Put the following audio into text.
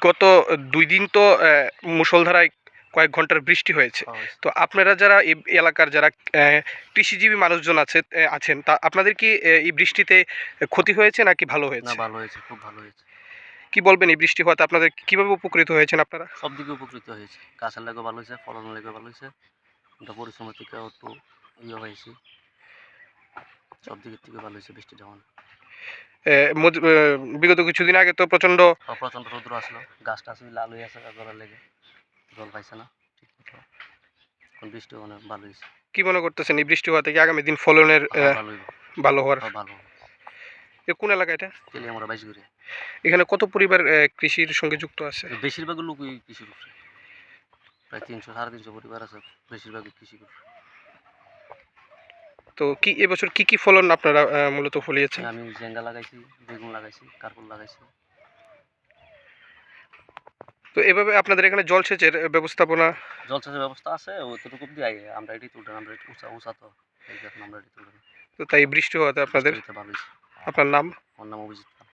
গত দুই দিন তো এ, মুষলধারায় কয়েক ঘণ্টার বৃষ্টি হয়েছে। তো আপনারা যারা এই এলাকার যারা কৃষিজীবী মানুষজন আছে আছেন তা আপনাদের কি এই বৃষ্টিতে ক্ষতি হয়েছে নাকি ভালো না হয়েছে ভালো হয়েছে খুব ভালো হয়েছে। কি বলবেন এই বৃষ্টি হওয়াতে? আপনাদের কীভাবে উপকৃত হয়েছেন আপনারা? সব দিকে উপকৃত হয়েছে। গাছের লেগে ভালো হয়েছে ফলনের লেগে ভালো হয়েছে। এটা পরিশ্রমের থেকে একটু ইয়ে হয়েছে। সব দিকের থেকে ভালো হয়েছে মজ- এ, বিগত কিছুদিন আগে তো প্রচণ্ড আর প্রচণ্ড রৌদ্র আসলো গাছটা আসলে লাল হয়ে আছে গাছগুলোর লেগে। জল পাইছে না ঠিক এখন বৃষ্টি অনেক ভালো হয়েছে কি মনে করতেছেন এই বৃষ্টি হওয়াতে কি আগামী দিন ফলনের ভালো হইব ভালো হওয়ার? ভালো কোন এলাকা এটা? আমরা বাইশ করে এখানে কত পরিবার কৃষির সঙ্গে যুক্ত আছে? বেশিরভাগ লোকই কৃষির উপরে। প্রায় তিনশো সাড়ে তিনশো পরিবার আছে বেশিরভাগই কৃষি করে তো কি এবছর কি কি ফলন আপনারা মূলত ফলিয়েছেন? আমি জেঙ্গা লাগাইছি বেগুন লাগাইছি কার্পুল লাগাইছি। তো এভাবে আপনাদের এখানে জলসেচের ব্যবস্থাপনা? জলসেচের ব্যবস্থা আছে দিয়ে আই আমরা এটি তুলতে আমরা এটি উঁচা উঁচা তো। এই যে আমরা এটি তো তাই বৃষ্টি হওয়াতে আপনাদের? আপনার নাম? আমার নাম অভিজিৎ।